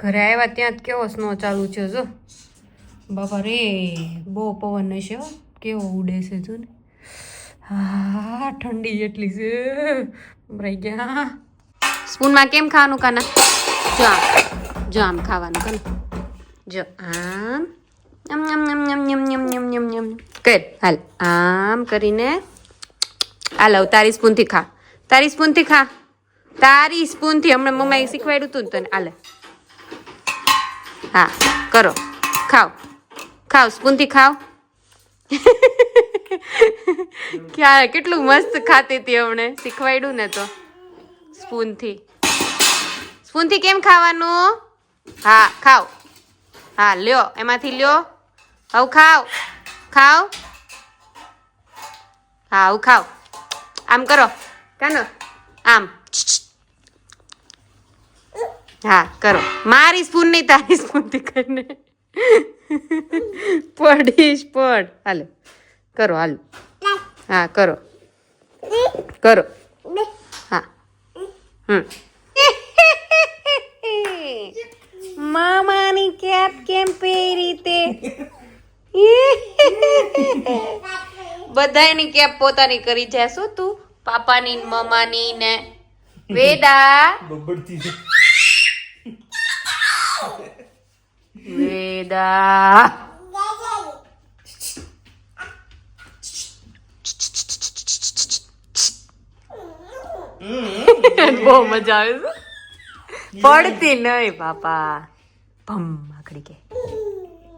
ઘરે આવ્યા ત્યાં જ કેવો સ્નો ચાલુ છે જો. બાપા રે બહુ પવન હશે હો. કેવો ઉડે છે જો ને. હા, ઠંડી જેટલી છે. ભરાઈ ગયા. સ્પૂનમાં કેમ ખાવાનું કાના? જો આમ. જો આમ ખાવાનું કાના. જો આમ. નમ નમ નમ નમ નમ નમ નમ નમ નમ કર. હાલ. આમ કરીને. હાલ તારી સ્પૂનથી ખા. તારી સ્પૂનથી ખા. તારી સ્પૂનથી. હમણાં મમ્માએ શીખવાડ્યું હતું ને તને. હાલે. હા, કરો. ખાઓ. ખાઓ, સ્પૂનથી ખાઓ. ક્યાં, કેટલું મસ્ત ખાતી હતી હમણે શીખવાડ્યું ને તો. સ્પૂનથી. સ્પૂનથી કેમ ખાવાનું? હા, ખાઓ. હા, લ્યો, એમાંથી લ્યો. હવે ખાઓ. ખાઓ. હા, આવું ખાઓ. આમ કરો. કાનો? આમ. હા, કરો. મારી સ્પૂન નહીં તારી સ્પૂનથી કરીને. પડીશ, પડ. હાલો. કરો, હાલો. હા, કરો. કરો. હા. હમ. મામાની કેપ કેમ પહેરી તે? બધાની કેપ પોતાની કરી જાય શું તું? પાપાની મમાની ને. વેદા. બબડતી છે વેદા બહુ મજા આવે છે. પડતી નહીં પાપા ભમ આકડી કે.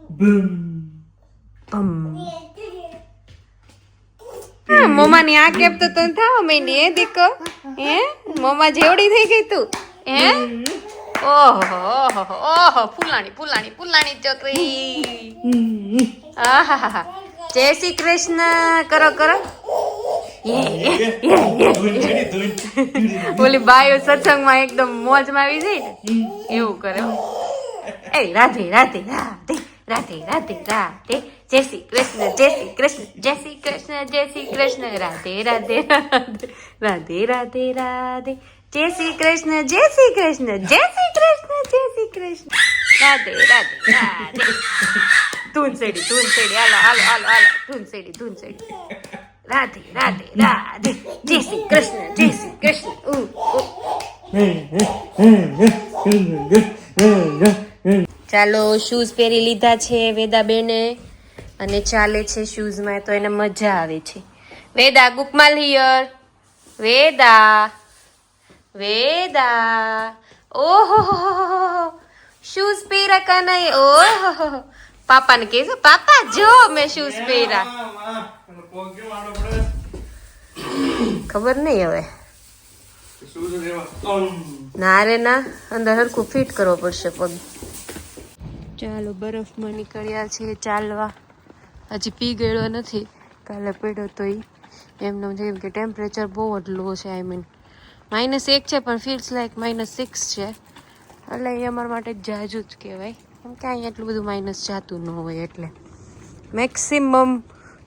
ભમ. ભમ. મમ્માની આ કેપ તો તને થાવ માંડી હે દીકો? હે? મોમા જેવડી થઈ ગઈ તું. હે? ઓહો ઓહો ઓહો ફૂલાણી ફૂલાણી ફૂલાણી ચોકરી આહાહા જય શ્રી કૃષ્ણ કરો કરો ઓલી બાયો સત્સંગમાં એકદમ મોજમાં આવી જાય ને એવું કરે એ રાધે રાધે રાધે રાધે રાધે રાધે જય શ્રી કૃષ્ણ જય શ્રી કૃષ્ણ જય શ્રી કૃષ્ણ જય શ્રી કૃષ્ણ રાધે રાધે રાધે રાધે રાધે રાધે જય શ્રી કૃષ્ણ, જય શ્રી કૃષ્ણ, જય શ્રી કૃષ્ણ, જય શ્રી કૃષ્ણ. રાધે રાધે રાધે. ધૂન સેડી ધૂન સેડી હાલો હાલો હાલો હાલો. ધૂન સેડી ધૂન સેડી રાધે રાધે રાધે. જય શ્રી કૃષ્ણ, જય શ્રી કૃષ્ણ. ઉ ચાલો શૂઝ પહેરી લીધા છે વેદાબેને. અને ચાલે છે શૂઝમાં તો એને મજા આવે છે. વેદા ગુપમાલ હિયર વેદા. વેદા. ઓહો શૂઝ પહેરા કા નહીં? ઓહો પાપાને કહેજો પાપા જો મેં શૂઝ પહેરા. ખબર નહીં હવે. ના રે ના. અંદર હરખું ફિટ કરવો પડશે પગ. ચાલો બરફમાં નીકળ્યા છે ચાલવા. હજી પી ગયેલો નથી. કાલે પડ્યો તો એમ એમનો જેમ કે ટેમ્પરેચર બહુ જ લો છે આઈ મીન માઇનસ એક છે, પણ ફીલ્સ લાઈક માઇનસ સિક્સ છે. એટલે એ અમારા માટે જાજુ જ કહેવાય. કેમ કે અહીંયા એટલું બધું માઇનસ જાતું ન હોય એટલે. મેક્સિમમ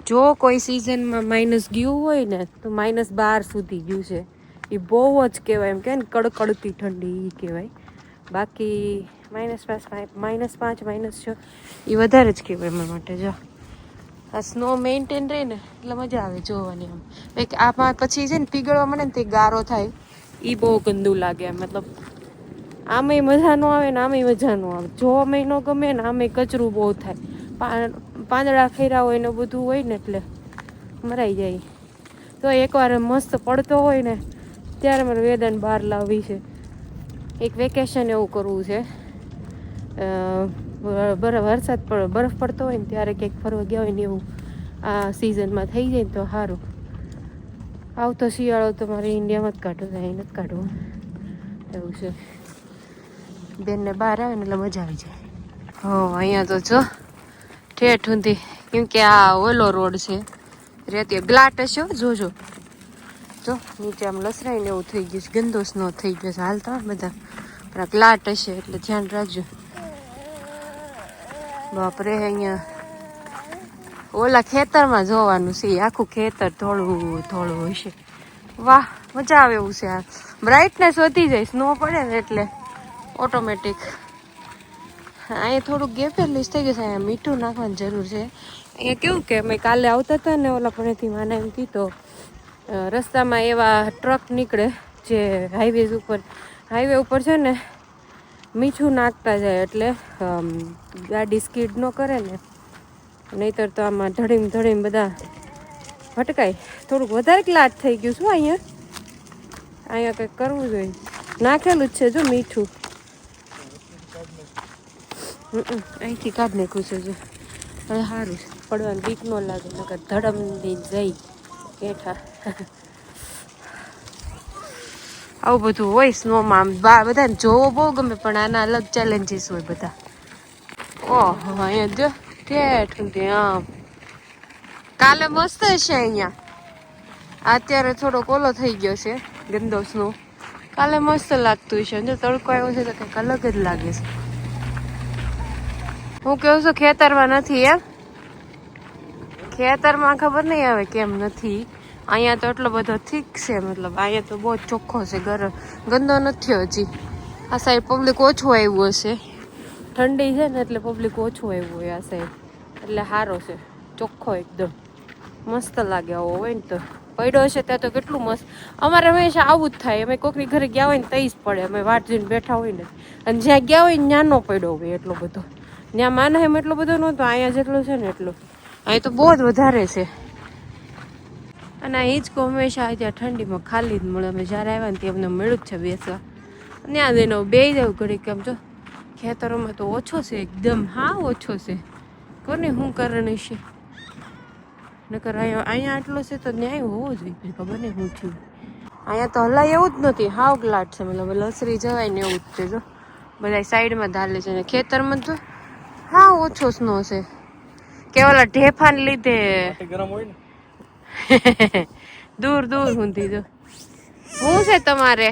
જો કોઈ સિઝનમાં માઇનસ ગયું હોય ને, તો માઇનસ બાર સુધી ગયું છે. એ બહુ જ કહેવાય, એમ કે ને, કડકડતી ઠંડી એ કહેવાય. બાકી માઇનસ પાંચ માઇનસ પાંચ માઇનસ છ એ વધારે જ કહેવાય અમારા માટે, જો. આ સ્નો મેન્ટેન રહે ને, એટલે મજા આવે જોવાની આમ. એક આમાં પછી છે ને પીગળવા મળે ને, તે ગારો થાય. એ બહુ ગંદુ લાગે મતલબ, આમેય મજા ન આવે ને આમેય મજા ન આવે. જો અમે ન ગમે ને આમેય કચરું બહુ થાય. પાંદડા ખૈરા હોય ને બધું હોય ને એટલે મરાઈ જાય. તો એકવાર મસ્ત પડતો હોય ને, ત્યારે મારે વેદન બહાર લાવવી છે. એક વેકેશન એવું કરવું છે. વરસાદ બરફ પડતો હોય ને ત્યારે ક્યાંક ફરવા ગયા હોય ને એવું, આ સિઝનમાં થઈ જાય ને તો સારું. આવતો શિયાળો તો મારે ઇન્ડિયામાં જ કાઢવો છે અહીં નથી કાઢવો એવું છે. બેનને બહાર આવે ને એટલે મજા આવી જાય. હો, અહીંયા તો જો, ઠેઠ સુધી. કેમ કે આ ઓલો રોડ છે, રેતી ગ્લાટ હશે જોજો. જો, નીચે આમ લસરાઈને એવું થઈ ગયું છે, ગંદો સ્નો થઈ ગયો છે. હાલતા બધા. પણ આ ગ્લાટ હશે એટલે ધ્યાન રાખજો. બાપરે, અહીંયા ઓલા ખેતરમાં જોવાનું છે આખું ખેતર થોડું થોડું હશે વાહ, મજા આવે એવું છે આ. બ્રાઇટનેસ વધી જાય સ્નો પડે ને એટલે ઓટોમેટિક અહીંયા થોડુંક ગેપેરલીસ થઈ ગયું છે, અહીંયા મીઠું નાખવાની જરૂર છે. અહીંયા કેવું કે મેં કાલે આવતા હતા ને ઓલા પણેથી માને એમ કીધો રસ્તામાં એવા ટ્રક નીકળે, જે હાઈવેઝ ઉપર હાઈવે ઉપર છે ને, મીઠું નાખતા જાય એટલે ગાડી સ્કીડ ન કરે ને નહીતર તો આમાં ધડીમ ધડીમ બધા ભટકાય. થોડુંક વધારે ક્લાટ થઈ ગયું શું અહીંયા. અહીંયા કંઈક કરવું જોઈએ. નાખેલું જ છે જો મીઠું. અહીંથી કાઢ નાખ્યું છે જો. હવે સારું છે. પડવાનું બીક ન લાગે, નકર ધડમ દઈ જઈ કેઠા આવું બધું હોય સ્નોમાં આમ બા, બધાને જોવો બહુ ગમે, પણ આના અલગ ચેલેન્જીસ હોય બધા. ઓહો, અહીંયા જો. ઠેઠ સુધી કાલે મસ્ત હશે અહીંયા. અત્યારે થોડો કોલો થઈ ગયો છે, ગંદો સ્નો કાલે મસ્ત લાગતું છે, જો તડકો આવ્યો છે તો કંઈક અલગ જ લાગે છે. હું કહું છું, ખેતરમાં નથી, એમ? ખેતરમાં ખબર નહીં આવે કેમ નથી. અહીંયા તો એટલો બધો ઠીક છે, મતલબ અહીંયા તો બહુ ચોખ્ખો છે ગરમ ગંદો નથી હજી. આ સાઈડ પબ્લિક ઓછું આવ્યું હશે. ઠંડી છે ને એટલે પબ્લિક ઓછું આવ્યું હોય આ સાઈડ એટલે સારો છે. ચોખ્ખો એકદમ. મસ્ત લાગે આવો હોય ને તો. પડ્યો હશે ત્યાં તો કેટલું મસ્ત. અમારે હંમેશા આવું જ થાય. અમે કોકની ઘરે ગયા હોય ને તઈ જ પડે. અમે વાટ જોઈને બેઠા હોય ને. અને જ્યાં ગયા હોય ને ત્યાં નો પડ્યો હોય એટલો બધો. ત્યાં માના એમ એટલો બધો નહોતો, અહીંયા જેટલો છે ને એટલો. અહીં તો બહુ જ વધારે છે. અને આ હિંચકો હંમેશા ત્યાં ઠંડીમાં ખાલી જ મળે. અમે જ્યારે આવ્યા ને ત્યાં અમને મળ્યું જ છે બેસવા. ત્યાં જઈને બે જવું ઘડી કેમ જો. ખેતરોમાં તો ઓછો છે એકદમ. હા ઓછો છે. કોને શું કારણ છે? નકર અહીંયા અહીંયા આટલો છે તો ન્યાય હોવો જોઈએ ખબર નહીં હું થયું અહીંયા તો હલાય એવું જ નથી. હાવ ગ્લાટ છે મતલબ લસરી જવાય ને એવું જ છે જો. બધા સાઈડમાં ધાલે છે ને ખેતરમાં તો હા ઓછો સ્નો છે. કે ઓલા ઢેફાને લીધે ગરમ હોય ને. દૂર દૂર સુધી જો. શું છે તમારે?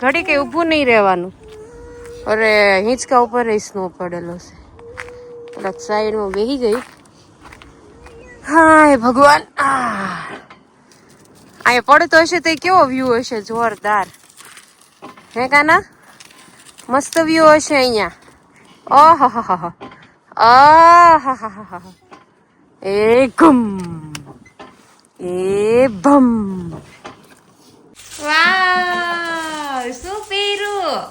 ઘડી કઈ ઊભું નહીં રહેવાનું. અરે, હિંચકા ઉપર રહી સ્નો પડેલો છે. પેલા સાઈડમાં બેસી ગઈ. હાય ભગવાન! અહીંયા પડતો હશે તો કેવો વ્યૂ હશે? જોરદાર. હે કાના? મસ્ત વ્યૂ હશે અહીંયા. હા હા એ ગમ. એ ભમ વાવ શું પહેર્યું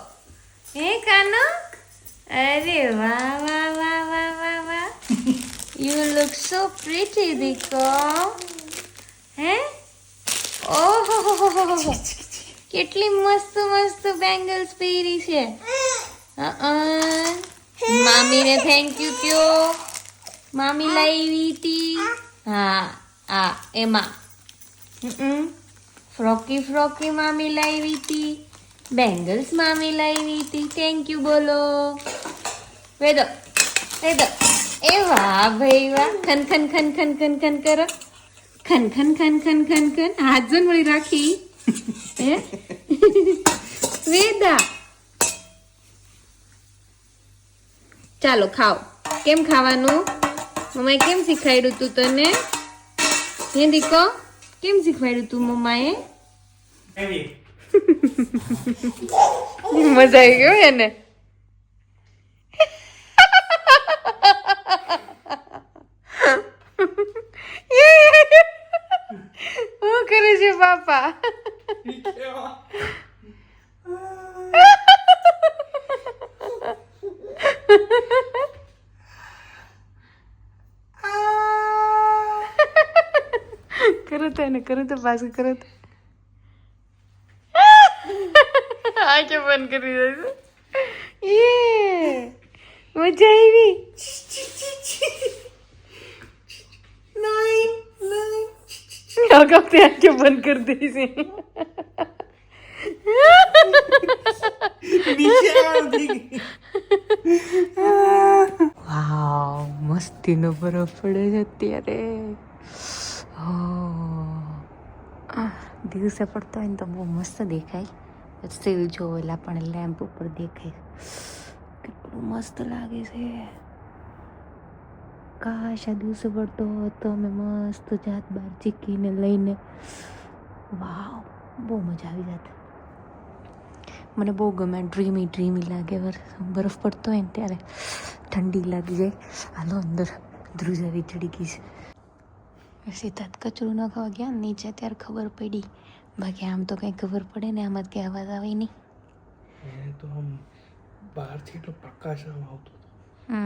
હે કાનો અરે વાહ વાહ વાહ વાહ વાહ વાહ યુ લુક સો પ્રીટી દીકો હે ઓહો કેટલી મસ્ત મસ્ત બેંગલ્સ પહેરી છે. અ મામીને થેન્ક યુ કયો. મામી લાવી હતી. હા આ એમાં. ફ્રોકી ફ્રોકી મામી લાવી હતી. બેંગલ્સ મામી લાવી હતી થેન્ક યુ બોલો. વેદો વેદો એ વાહ, ભાઈ વાહ. ખન ખન ખન ખન ખન ખન કરો. ખન ખન ખન ખન ખન ખન. હાથ જોન વળી રાખી. હે? વેદા. ચાલો, ખાઓ. કેમ ખાવાનું? મમ્માએ કેમ શીખવાડ્યું તું તને? હે દીકો કેમ શીખવાડ્યું તું મમ્માએ? મજા આવી ગયો એને. શું કરે છે પાપા? કરો તો એને, કરો તો પાછું, કરો તો. આંખે બંધ કરી દઈશું યે મજા આવી. અગાઉથી આંખે બંધ કરી દઈશ વાવ મસ્તીનો બરફ પડે છે અત્યારે. આહ, દિવસે પડતો હોય ને તો બહુ મસ્ત દેખાય. સીલ જોવેલા પણ લેમ્પ ઉપર દેખાય. કેટલું મસ્ત લાગે છે. કાશ આ દિવસે પડતો હતો, અમે મસ્ત જાત બાર ચીકીને લઈને. વાવ, બહુ મજા આવી જાત. મને બહુ ગમે ડ્રીમી ડ્રીમી લાગે. બરફ પડતો હોય ને ત્યારે ઠંડી લાગી જાય. હાલો, અંદર ધ્રુજાવી ચડી ગઈ છે. સીધા જ ન ખાવા ગયા નીચે, ત્યારે ખબર પડી. બાકી આમ તો કંઈ ખબર પડે ને આમાં જ કંઈ અવાજ આવે નહીં. એને તો આમ બહારથી એટલો પ્રકાશ આમ આવતો હતો.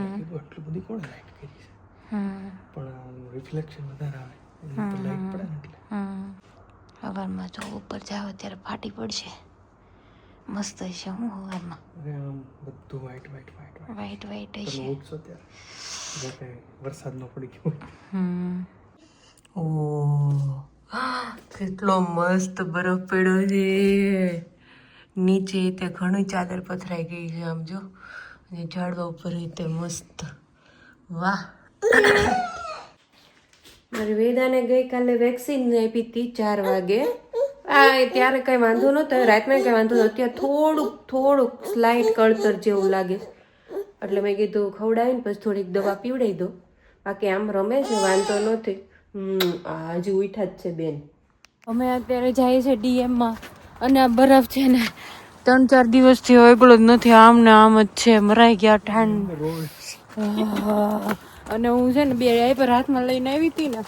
આટલી બધી કોણ લાઈટ કરી છે? પણ રિફ્લેક્શન વધારે આવે. લાઈટ પડે ને એટલે. હવારમાં જો ઉપર જાવ ત્યારે ફાટી પડશે. મસ્ત હશે હું સવારમાં બધું white white white white white white તમે હશે. ઉઠશો ત્યારે. વરસાદ ન પડી ગયો. હમ. ઓ કેટલો મસ્ત બરફ પડ્યો છે. નીચે તે ઘણી ચાદર પથરાઈ ગઈ છે આમ જો. અને ઝાડવા ઉપર રીતે મસ્ત. વાહ. મારી વેદાને ગઈકાલે વેક્સિન આપી હતી ચાર વાગે. આ ત્યારે કઈ વાંધો નહોતો રાતમાં કઈ વાંધો નહોતો. અત્યારે થોડુંક થોડુંક સ્લાઇટ કળતર જેવું લાગે. એટલે મેં કીધું ખવડાવીને પછી થોડીક દવા પીવડાવી દો બાકી આમ રમે છે, વાંધો નથી હજી ઉઠા જ છે બેન. અમે અત્યારે જઈએ છે ડીએમમાં અને આ બરફ છે ને, ત્રણ ચાર દિવસથી ઓગળો જ નથી. આમ ને આમ જ છે, મરાઈ ગયા ઠંડ. અને હું છે ને બે ડાયપર હાથમાં લઈને આવી હતી ને,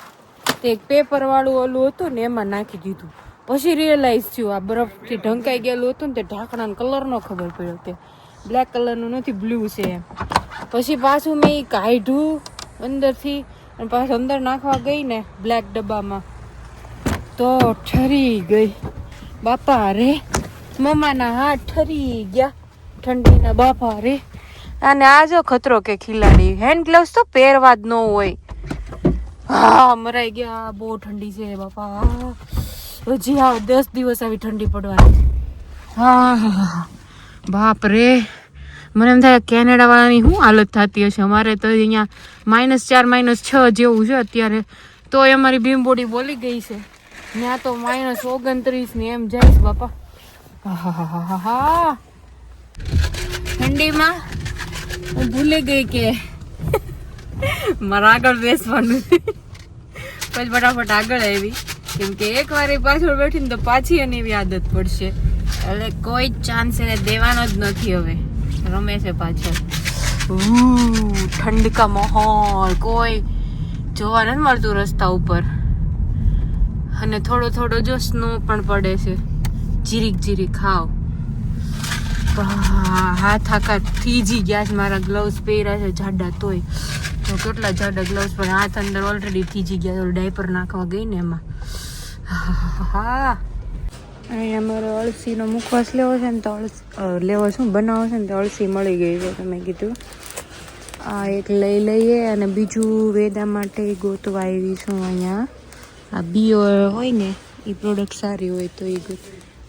તે એક પેપર વાળું ઓલું હતું ને, એમાં નાખી દીધું. પછી રિયલાઇઝ થયું, આ બરફથી ઢંકાઈ ગયેલું હતું ને, તે ઢાંકણાનો કલર નો ખબર પડ્યો તે. બ્લેક કલરનું નથી બ્લુ છે એમ. પછી પાછું મેં કાઢ્યું અંદરથી. અને પાછું અંદર નાખવા ગઈ ને બ્લેક ડબ્બામાં. તો ઠરી ગઈ. બાપા રે, મમ્માના હાથ ઠરી ગયા. ઠંડીના બાપા રે. અને આ જો ખતરો કે ખિલાડી. હેન્ડ ગ્લવ્સ તો પહેરવા જ ન હોય. હા, મરાઈ ગયા. બહુ ઠંડી છે બાપા. હજી હા દસ દિવસ આવી ઠંડી પડવાની. હા. બાપ રે. મને એમ થાય કેનેડા વાળાની શું હાલત થતી હશે? અમારે તો અહીંયા માઇનસ ચાર માઇનસ છ જેવું છે અત્યારે. તો અમારી ભીમબોડી બોલી ગઈ છે. ત્યાં તો માઇનસ ઓગણત્રીસ ને એમ જઈશ બાપા. હા ઠંડીમાં હું ભૂલી ગઈ કે મારા આગળ બેસવાનું. પછી ફટાફટ આગળ આવી. કેમ કે એક વાર એ પાછળ બેઠી ને તો પાછી એની એવી આદત પડશે. એટલે કોઈ ચાન્સ એને દેવાનો જ નથી હવે. રમે છે પાછળ ઠંડ કા માહોલ. કોઈ જોવા નથી મળતું રસ્તા ઉપર. અને થોડો થોડો જો સ્નો પણ પડે છે. જીરીક જીરીક ખાવ હાથ આખા થીજી ગયા છે મારા ગ્લવ્સ પહેર્યા છે જાડા તોય. તો કેટલા જાડા ગ્લવ્સ પણ હાથ અંદર ઓલરેડી થીજી ગયા ડાયપર નાખવા ગઈ ને એમાં. હા. અહીંયા મારો અળસીનો મુખવાસ લેવો છે ને તો અળસી લેવો શું બનાવો છે ને તો અળસી મળી ગઈ છે તમે કીધું. આ એક લઈ લઈએ અને બીજું વેદા માટે ગોતવા આવી છું અહીંયા. આ બીઓ હોય ને એ પ્રોડક્ટ સારી હોય તો એ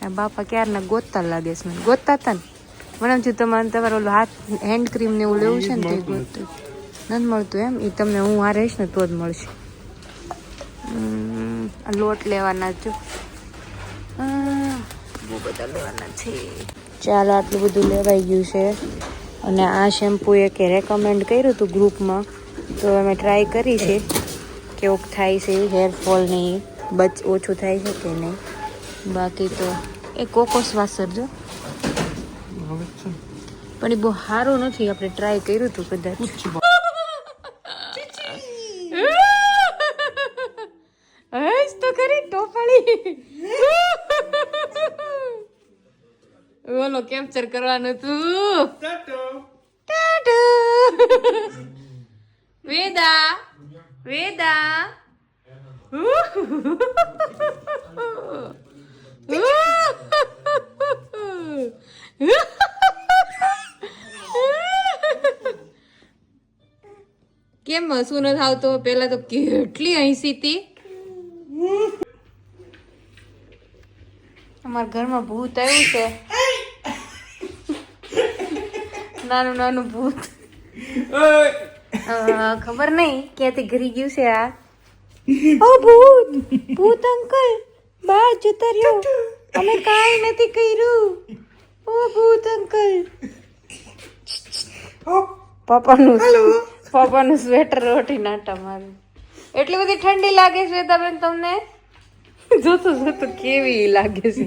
આ બાપા ક્યારના ગોતતા લાગે છે મને ગોતતા હતા ને. મને એમ તમારે તમારે ઓલું હાથ હેન્ડ ક્રીમ ને એવું લેવું છે ને તો એ ગોતું નથી મળતું એમ એ તમને હું આ રહીશ ને તો જ મળશે. લોટ લેવાના જ જો આ, બહુ બધા લેવાના છે ચાલો આટલું બધું લેવાઈ ગયું છે. અને આ શેમ્પુ એ કે રેકમેન્ડ કર્યું હતું ગ્રુપમાં. તો અમે ટ્રાય કરી છે કેવું થાય છે હેરફોલ નહીં બચ ઓછું થાય છે કે નહીં? બાકી તો એ કોકોસ વાસર જો. પણ એ બહુ સારું નથી આપણે ટ્રાય કર્યું હતું કદાચ હસ તો ખરી ટોપાળી ઓલો કેપ્ચર કરવાનું તું ટાટુ. વેદા વેદા કેમ હસવું નથી આવતો? પેલા તો કેટલી હસી હતી. અમારા ઘરમાં ભૂત આવ્યું છે. નાનું નાનું ભૂત. ખબર નહીં ક્યાંથી ઘરી ગયું છે આ? ઓ ભૂત ભૂત અંકલ બહાર જતા રહ્યો. અમે કાંઈ નથી કર્યું. ઓ ભૂત અંકલ. પપ્પાનું પપ્પાનું સ્વેટર રોટી નાટા મારું. એટલી બધી ઠંડી લાગે છે શ્વેતાબેન તમને? જોતું જોતું કેવી લાગે છે?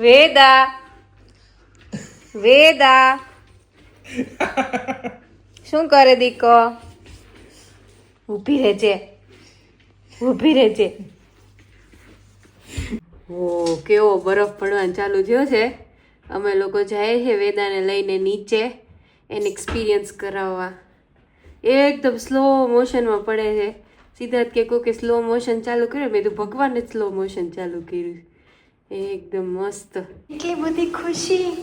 વેદા. વેદા. શું કરે દીકો? ઊભી રહેજે. ઊભી રહેજે. ઓ, કેવો બરફ પડવાનું ચાલુ થયો છે. અમે લોકો જાય છે વેદાને લઈને નીચે એને એક્સપિરિયન્સ કરાવવા. એકદમ સ્લો મોશનમાં પડે છે. સિદ્ધાર્થ કે કોઈ સ્લો મોશન ચાલુ કર્યું? મેં તો ભગવાને સ્લો મોશન ચાલુ કર્યું. એકદમ મસ્ત. એટલી બધી ખુશી.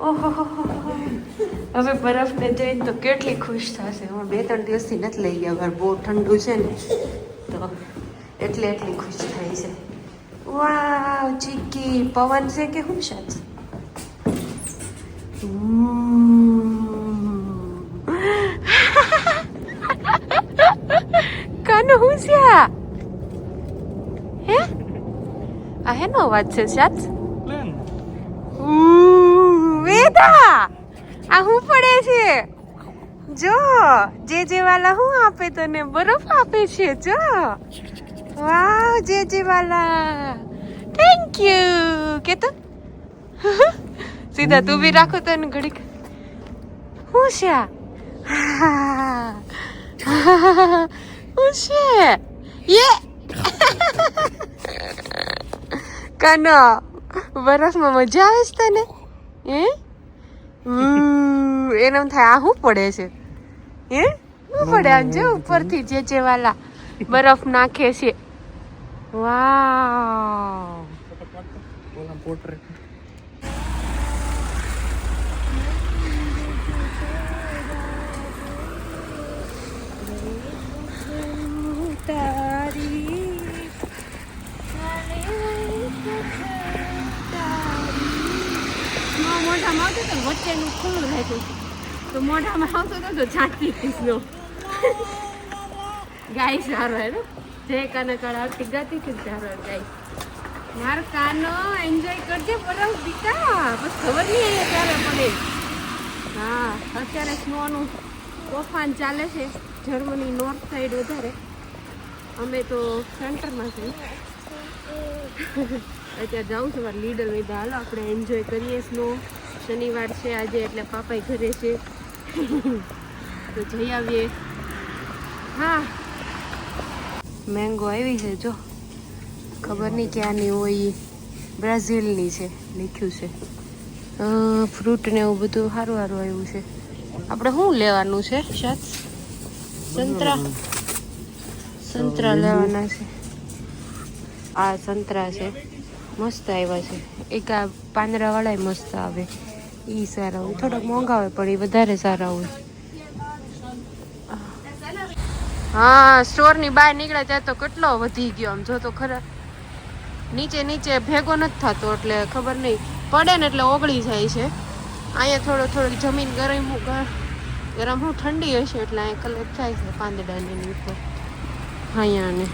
ઓહો હવે બરફને જોઈને તો કેટલી ખુશ થશે. હું બે ત્રણ દિવસથી નથી લઈ ગયા. બહાર બહુ ઠંડુ છે ને, તો એટલે એટલી ખુશ થઈ છે. વાવ ચીકી પવન છે કે હું શાક કાનો, હું છે આ હે આ હેનો અવાજ છે શાક વેદા આ હું પડે છે? જો જે જે વાલા હું આપે તને બરફ આપે છે જો. વાવ જે જે વાલા થેન્ક યુ કે તો? સીધા તું બી રાખો તને ઘડીક. હું છે? હું છે? યે કાનો? બરફમાં મજા આવે છે તને? હે? ઉહ, એને એમ થાય આ શું પડે છે? હે? શું પડે? આમ જો ઉપરથી જે જે બરફ નાખે છે. વાવ. મોઢામાં આવતું તો વચ્ચેનું ખુલ્લું રહેતું તો મોઢામાં આવતું હતું તો છાંટી હતી સ્નો ગાય સારો હેલો જે કાને કાળ, આવતી ગાતી હતી સારો ગાય. મારો કાનો એન્જોય કરજે બરફ દીકા બસ ખબર નહીં ક્યારે પડે. હા, અત્યારે સ્નોનું તોફાન ચાલે છે, જર્મની નોર્થ સાઈડ વધારે. અમે તો સેન્ટરમાં છીએ. અત્યારે જાઉં છું, મારે લીડર લીધા હાલો, આપણે એન્જોય કરીએ સ્નો શનિવાર છે આજે એટલે પાપાઈ ઘરે છે. તો જઈ આવીએ. હા. મેંગો આવી છે, જો. ખબર નહીં ક્યાંની હોય બ્રાઝિલની છે, લખ્યું છે. ફ્રૂટ ને એવું બધું સારું સારું આવ્યું છે. આપણે શું લેવાનું છે શાક સંતરા. સંતરા લેવાના છે. આ સંતરા છે. મસ્ત આવ્યા છે. એક આ પાંદરાવાળા મસ્ત આવે. એ સારા હોય. થોડાક મોંઘા હોય, પણ એ વધારે સારા હોય. હા, સ્ટોરની બહાર નીકળ્યા ત્યાં તો કેટલો વધી ગયો આમ. જો તો ખરા. નીચે નીચે ભેગો નથી થતો એટલે ખબર નહીં. પડે ને એટલે ઓગળી જાય છે. અહીંયા થોડો થોડીક જમીન ગરમ ગરમ હું ઠંડી હશે એટલે અહીંયા કલર થાય છે પાંદડાની ઉપર અહીંયા ને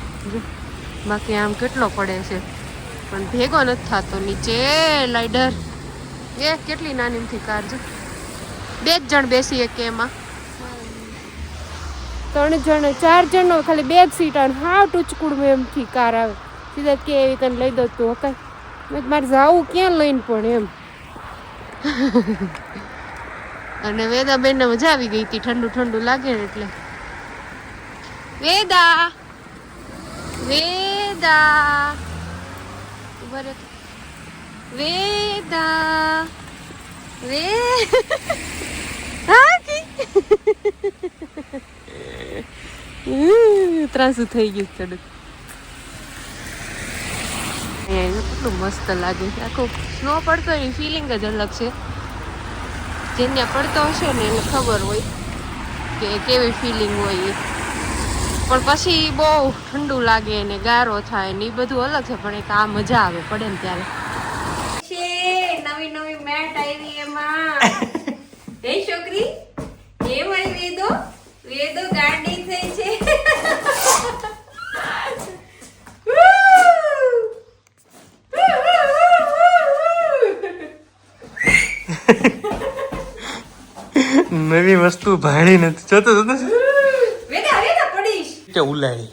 બાકી આમ કેટલો પડે છે. પણ ભેગો નથી થતો નીચે, લાઈડર. એ કેટલી નાની થી કાર છે? બે જ જણ બેસીએ કે એમાં? ત્રણ જણ ચાર જણનો ખાલી બે જ સીટ આવે હાવ ટૂચકુડ એમથી કાર આવે. સીધા કે એવી તને લઈ દઉં તું હકાય. મેં મારે જાવું ક્યાં લઈને પણ એમ. અને વેદાબેનને મજા આવી ગઈ હતી ઠંડુ ઠંડુ લાગે ને એટલે. વેદા વેદા. ઊભા તો. વેદા. વે ત્રાસું થઈ ગયું થોડુંક કેટલું મસ્ત લાગે છે. આખું સ્નો પડતો એની ફિલિંગ જ અલગ છે. જેને પડતો હશે ને એને ખબર હોય કે કેવી ફિલિંગ હોય એ. પણ પછી બહુ ઠંડુ લાગે ને ગારો થાય ને એ બધું અલગ છે, પણ એક આ મજા આવે, પડે ને ત્યારે. નવી નવી મેટ આવી એમાં. હે છોકરી? કેમ આવી વેદો? વેદો ગાડી થઈ છે. નવી વસ્તુ ભાણી નથી. જોતો જોતો વેદા વેદા પડીશ. કે ઉલાડી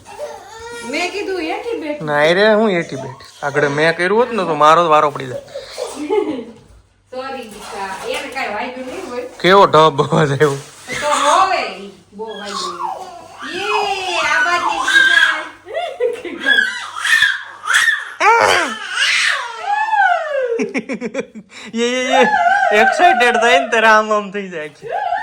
મેં કીધું એટી બેઠ. ના રે હું એટી બેઠ. આગળ મેં કર્યું હોત ને તો મારો જ વારો પડી જાય. કેવો ઢબ અવાજ આવ્યો યે એક્સાઇટેડ થઈને તારા આમ આમ થઈ જાય છે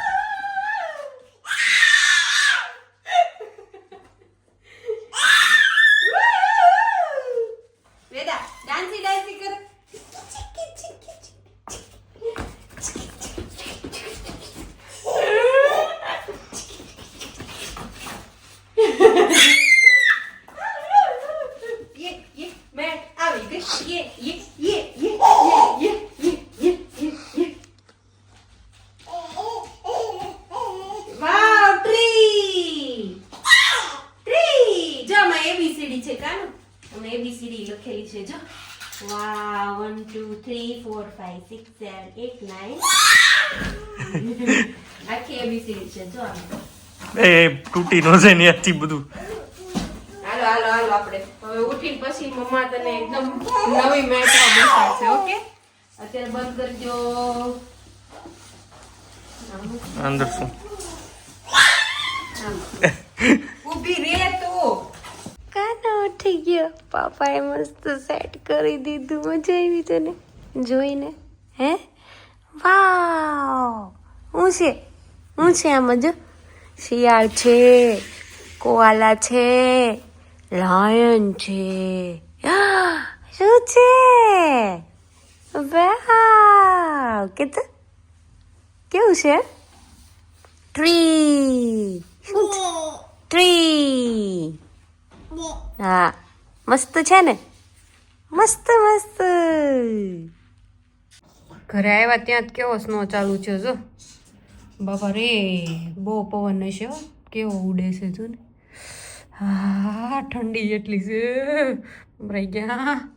એબીસીડી છે કાનો આમાં એબીસીડી લખેલી છે. જો. Wow one two three four five six seven eight nine આખી એબીસીડી છે. જો એ તૂટી નો છે ને આથી બધું. હાલો હાલો હાલો આપણે. હવે ઉઠીને પછી મમ્મા તને એકદમ નવી મેટ્રો બેસાડશે ઓકે? અત્યારે બંધ કરી દો અંદર શું? ઊભી રે તું. કાનો ઉઠી ગયો? પાપાએ મસ્ત સેટ કરી દીધું. મજા આવી તને? જોઈને? હે? વાવ! હું છે? હું છે આમાં જો શિયાળ છે કોઆલા છે લાયન છે. શું છે? વાવ! કેટલું કેવું છે? ટ્રી ટ્રી હા. મસ્ત છે ને? મસ્ત મસ્ત. ઘરે આવ્યા ત્યાં જ કેવો સ્નો ચાલુ છે જો. બાપા રે બહુ પવન હશે કેવો ઉડે છે જો ને. હા, ઠંડી એટલી છે. ભરાઈ ગયા.